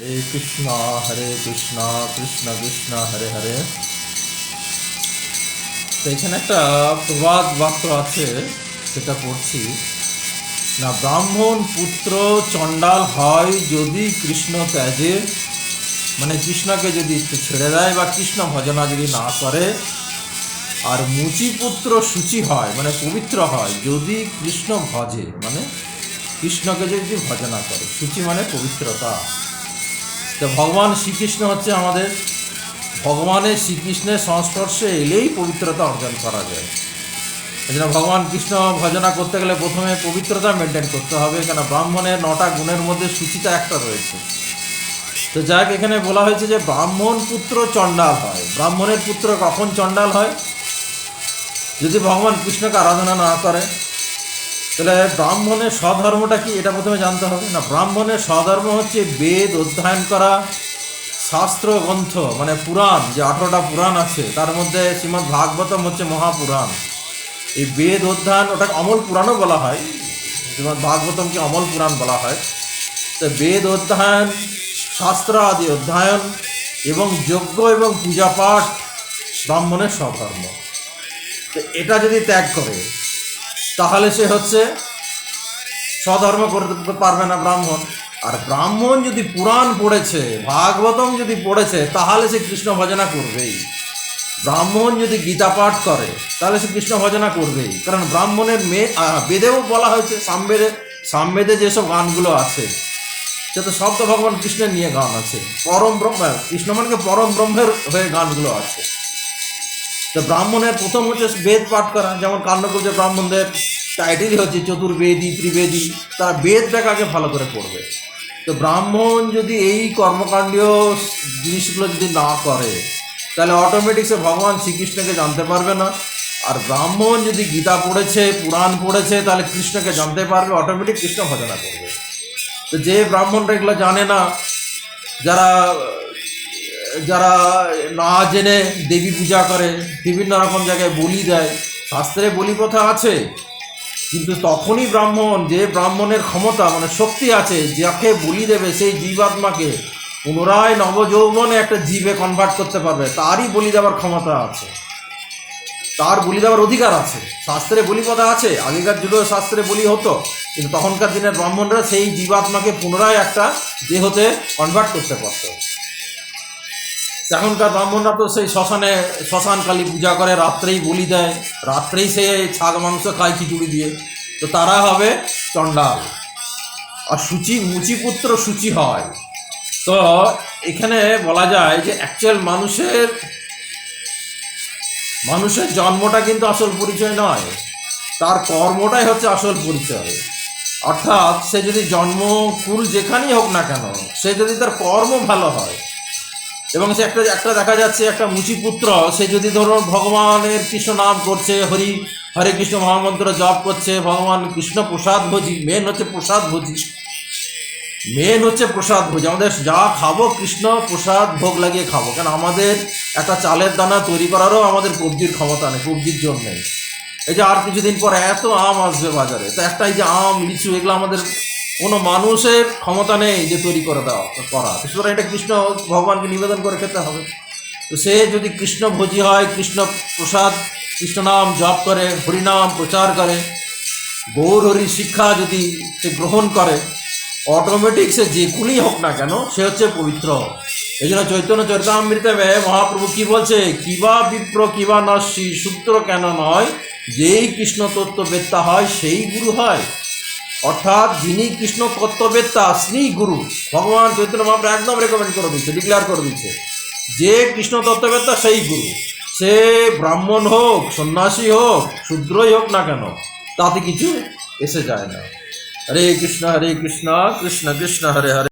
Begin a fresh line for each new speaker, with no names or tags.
হরে কৃষ্ণ হরে কৃষ্ণ কৃষ্ণ কৃষ্ণ হরে হরে এখানে একটা প্রবাদ বাক্য আছে, সেটা পড়ছি। না, ব্রাহ্মণ পুত্র চণ্ডাল হয় যদি কৃষ্ণ ত্যাজে মানে কৃষ্ণকে যদি ছেড়ে দেয় বা কৃষ্ণ ভজনা যদি না করে, আর মুচি পুত্র সূচি হয় মানে পবিত্র হয় যদি কৃষ্ণ ভজে মানে কৃষ্ণকে যদি ভজনা করে, সূচি মানে পবিত্রতা। তো ভগবান শ্রীকৃষ্ণ হচ্ছে আমাদের, ভগবানের শ্রীকৃষ্ণের সংস্পর্শে এলেই পবিত্রতা অর্জন করা যায়। এই জন্য ভগবান কৃষ্ণ ভজনা করতে গেলে প্রথমে পবিত্রতা মেনটেন করতে হবে কেন ব্রাহ্মণের নটা গুণের মধ্যে সূচিতা একটা রয়েছে। তো যাক এখানে বলা হয়েছে যে ব্রাহ্মণ পুত্র চণ্ডাল হয়। ব্রাহ্মণের পুত্র কখন চণ্ডাল হয়? যদি ভগবান কৃষ্ণকে আরাধনা না করে তাহলে ব্রাহ্মণের স্বধর্মটা কি? এটা প্রথমে জানতে হবে। না, ব্রাহ্মণের স্বধর্ম হচ্ছে বেদ অধ্যয়ন করা শাস্ত্র গ্রন্থ মানে পুরাণ, যে আঠারোটা পুরাণ আছে, তার মধ্যে শ্রীমদ্ ভাগবতম হচ্ছে মহাপুরাণ। এই বেদ অধ্যয়ন ওটাকে অমল পুরাণও বলা হয়, শ্রীমদ্ ভাগবতমকে অমল পুরাণ বলা হয়। তো বেদ অধ্যয়ন, শাস্ত্র আদি অধ্যয়ন এবং যজ্ঞ এবং পূজা পাঠ ব্রাহ্মণের স্বধর্ম। তো এটা যদি ত্যাগ করে তাহলে সে হচ্ছে স্বধর্ম করতে পারবে না ব্রাহ্মণ। আর ব্রাহ্মণ যদি পুরাণ পড়েছে, ভাগবতম যদি পড়েছে, তাহলে সে কৃষ্ণ ভজনা করবেই। ব্রাহ্মণ যদি গীতা পাঠ করে, তাহলে সে কৃষ্ণ ভজনা করবেই। কারণ ব্রাহ্মণের মেয়ে বেদেও বলা হয়েছে, সামবেদে সামবেদে যেসব গানগুলো আছে, সে তো সব তো ভগবান কৃষ্ণের নিয়ে গান আছে। পরম ব্রহ্ম কৃষ্ণ মানকে পরম ব্রহ্মের হয়ে গানগুলো আছে। তো ব্রাহ্মণের প্রথম হচ্ছে বেদ পাঠ করা, যেমন কাণ্ডকুব্জ ব্রাহ্মণদের টাইটেলই হচ্ছে চতুর্বেদী, ত্রিবেদী, তারা বেদটাকে আগে ভালো করে পড়বে। তো ব্রাহ্মণ যদি এই কর্মকাণ্ডীয় জিনিসগুলো যদি না করে, তাহলে অটোমেটিক সে ভগবান শ্রীকৃষ্ণকে জানতে পারবে না। আর ব্রাহ্মণ যদি গীতা পড়েছে, পুরাণ পড়েছে, তাহলে কৃষ্ণকে জানতে পারবে অটোমেটিক কৃষ্ণ ভজনা করবে। তো যে ব্রাহ্মণরা এগুলো জানে না, যারা যারা না জেনে দেবী পূজা করে, বিভিন্ন রকম জায়গায় বলি দেয়, শাস্ত্রে বলি প্রথা আছে? কিন্তু তখনই ব্রাহ্মণ, যে ব্রাহ্মণের ক্ষমতা মানে শক্তি আছে, যাকে বলি দেবে সেই জীবাত্মাকে, পুনরায় নবযৌবনে একটা জীবে কনভার্ট করতে পারবে, তারই বলি দেওয়ার ক্ষমতা আছে। তার বলি দেওয়ার অধিকার আছে। শাস্ত্রে বলি কথা আছে, আগেকার যুগেও শাস্ত্রে বলি হতো, কিন্তু তখনকার দিনের ব্রাহ্মণরা সেই জীবাত্মাকে পুনরায় একটা দেহতে কনভার্ট করতে পারতো। এখনকার ব্রাহ্মণরা তো সেই শ্মশানে শ্মশান কালী পূজা করে, রাত্রেই বলি দেয়। রাত্রেই সে ছাগ মাংস খায়, খিচুড়ি দিয়ে। তো তারা হবে চণ্ডাল। আর সূচি, মুচিপুত্র সূচি হয়। তো এখানে বলা যায় যে অ্যাকচুয়াল মানুষের মানুষের জন্মটা কিন্তু আসল পরিচয় নয়। তার কর্মটাই হচ্ছে আসল পরিচয়। অর্থাৎ সে যদি জন্মকুল যেখানেই হোক না কেন, সে যদি তার কর্ম ভালো হয় এবং সে একটা একটা দেখা যাচ্ছে একটা মুচি পুত্র, সে যদি ধরো ভগবানের কৃষ্ণ নাম করছে, হরি, হরে কৃষ্ণ মহামন্ত্র জপ করছে, ভগবান কৃষ্ণ প্রসাদ ভোজি মেন হচ্ছে প্রসাদ ভোজি। মেন হচ্ছে প্রসাদ ভোজ। আমাদের যা খাব কৃষ্ণ প্রসাদ ভোগ লাগিয়ে খাব। কেন আমাদের একটা চালের দানা তৈরি করারও আমাদের কবজির ক্ষমতা নেই কবজির জন্য এই যে আর কিছুদিন পর এত আম আসবে বাজারে। তো একটা এই যে আম, লিচু, এগুলো আমাদের কোনো মানুষের ক্ষমতা নেই যে তৈরি করে দেওয়া, করা। সুতরাং এটা কৃষ্ণ ভগবানকে নিবেদন করে খেতে হবে। তো সে যদি কৃষ্ণ ভোজি হয়, কৃষ্ণ প্রসাদ, কৃষ্ণ নাম জপ করে, হরিনাম প্রচার করে, গৌর হরি শিক্ষা যদি সে গ্রহণ করে অটোমেটিক সে যে কুলি হোক না কেন, সে হচ্ছে পবিত্র। এই জন্য চৈতন্য চরিতামৃতে মহাপ্রভু কি বলছে? কিবা বিপ্র, কিবা নস্যি, সূত্র কেন নয়? যেই কৃষ্ণ তত্ত্ব তত্ত্ববেত্তা হয়, সেই গুরু হয়। অর্থাৎ যিনি কৃষ্ণ তত্ত্ববেত্তা শ্রী গুরু, ভগবান চৈতন্য মহাপুর একদম রেকমেন্ড করে দিচ্ছে ডিক্লেয়ার করে দিচ্ছে। যে কৃষ্ণ তত্ত্ববেত্তা সেই গুরু। সে ব্রাহ্মণ হোক, সন্ন্যাসী হোক, শূদ্রই হোক না কেন, তাতে কিছু এসে যায় না। হরে কৃষ্ণ হরে কৃষ্ণ কৃষ্ণ কৃষ্ণ, হরে হরে।